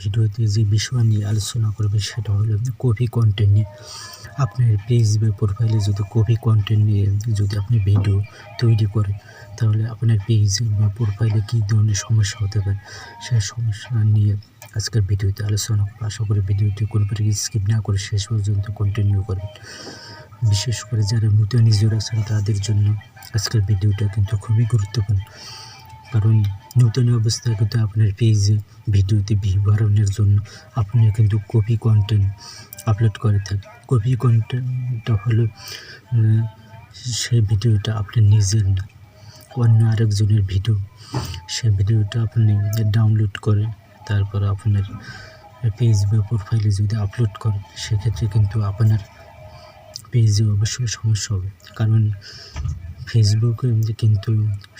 ভিডিওতে যে বিষয় নিয়ে আলোচনা করবে সেটা হলো কপি কন্টেন্ট নিয়ে। আপনার পেজ বা প্রোফাইলে যদি কপি কন্টেন্ট নিয়ে যদি আপনি ভিডিও তৈরি করেন, তাহলে আপনার পেজ বা প্রোফাইলে কী ধরনের সমস্যা হতে পারে? সেই সমস্যা নিয়ে আজকের ভিডিওতে আলোচনা করব। আশা করি ভিডিওটি কোনো প্রকার স্কিপ না করে শেষ পর্যন্ত কন্টিনিউ করবেন। বিশেষ করে যারা নতুন ইউজার আছেন, তাদের জন্য আজকের ভিডিওটা কিন্তু খুবই গুরুত্বপূর্ণ। কারণ নতুন অবস্থায় কিন্তু আপনার পেজে, ভিডিওতে ভিউ বাড়ানোর জন্য আপনি কিন্তু কপি কন্টেন্ট আপলোড করে থাকেন। কপি কন্টেন্টটা হলো সেই ভিডিওটা আপনি নিজের না, অন্য আরেকজনের ভিডিও সেই ভিডিওটা আপনি ডাউনলোড করে তারপর আপনার পেজ বা প্রোফাইলে যদি আপলোড করেন, সেক্ষেত্রে কিন্তু আপনার পেজে অবশ্যই সমস্যা হবে। কারণ ফেসবুকে কিন্তু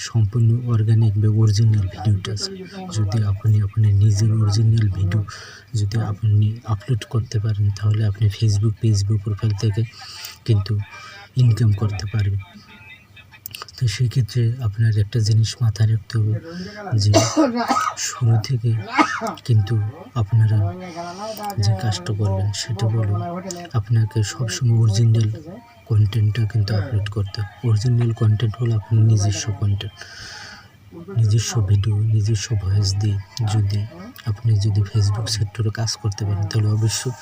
সম্পূর্ণ অর্গানিক বা অরিজিনাল ভিডিওটা আছে। যদি আপনি আপনার নিজের অরিজিনাল ভিডিও যদি আপনি আপলোড করতে পারেন, তাহলে আপনি ফেসবুক ফেসবুক প্রোফাইল থেকে কিন্তু ইনকাম করতে পারবেন। তো সেক্ষেত্রে আপনার একটা জিনিস মাথায় রাখতে হবে যে শুরু থেকে কিন্তু আপনারা যে কাজটা করবেন, সেটা হলো আপনাকে সবসময় অরিজিনাল কন্টেন্টটা কিন্তু আপলোড করতে হবে। অরিজিনাল কন্টেন্ট হলো আপনার নিজস্ব কন্টেন্ট নিজস্ব ভিডিও নিজস্ব ভয়েস দিয়ে যদি আপনি যদি ফেসবুক সেক্টরে কাজ করতে পারেন তাহলে অবশ্যই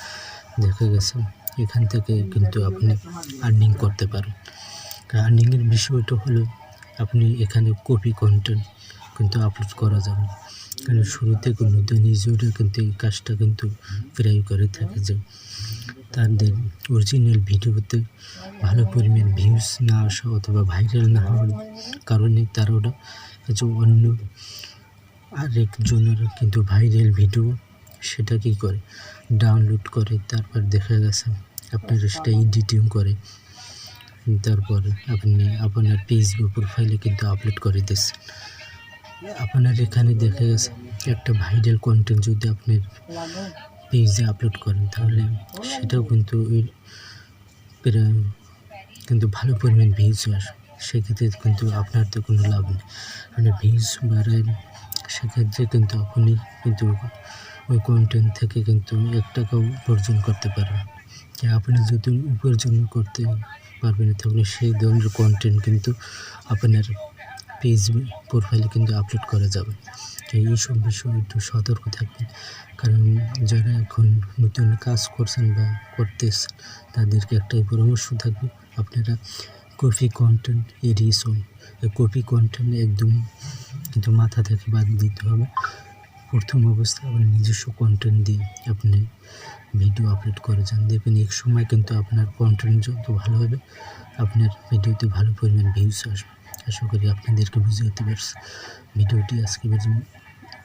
দেখা গেছে এখান থেকে কিন্তু আপনি আর্নিং করতে পারেন। আর্নিংয়ের বিষয়টা হলো আপনি এখানে কপি কন্টেন্ট কিন্তু আপলোড করা যাবে। কারণ শুরু থেকে নতুন ইউজাররা কিন্তু এই কাজটা কিন্তু প্রায় করে থাকে যে তাদের অরিজিনাল ভিডিওতে ভালো পরিমাণ ভিউজ না আসা অথবা ভাইরাল না হওয়ার কারণে তারা কিছু অন্য আরেকজনের কিন্তু ভাইরাল ভিডিও সেটা কী করে ডাউনলোড করে, তারপর দেখা গেছে আপনার সেটা এডিটিং করে, তারপর আপনি আপনার বা প্রোফাইলে কিন্তু আপলোড করে দিচ্ছেন আপনার এখানে দেখা গেছে একটা ভাইরাল কন্টেন্ট যদি আপনি পেজে আপলোড করেন, তাহলে সেটাও কিন্তু কিন্তু ভালো পরিমাণ ভিউজ আসে সেক্ষেত্রে কিন্তু আপনার তো কোনো লাভ নেই। মানে ভিউজ বাড়ায়, সেক্ষেত্রে কিন্তু আপনি কিন্তু ওই কন্টেন্ট থেকে কিন্তু এক টাকাও উপার্জন করতে পারবেন আপনি যদি উপার্জন করতে পারবেন তাহলে সেই ধরনের কন্টেন্ট কিন্তু আপনার পেজ প্রোফাইলে কিন্তু আপলোড করা যাবে। তো এইসব বিষয়ে একটু সতর্ক থাকবেন। কারণ যারা এখন নতুন কাজ করছেন বা করতেছেন তাদেরকে একটাই পরামর্শ থাকবে, আপনারা কপি কন্টেন্ট এড়িয়ে চলুন। কপি কন্টেন্ট একদম কিন্তু মাথা থেকে বাদ দিতে হবে। প্রথম অবস্থায় আপনি নিজস্ব কন্টেন্ট দিয়ে আপনি ভিডিও আপলোড করে যান। দেখবেন এক সময় কিন্তু আপনার কন্টেন্ট যত ভালো হবে, আপনার ভিডিওতে ভালো পরিমাণ ভিউজ আসবে। আশা করি আপনাদেরকে বুঝতে পারছি। ভিডিওটি আজকে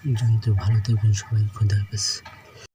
পর্যন্ত ভালো থাকবেন সবাই খুদা হাফেজ।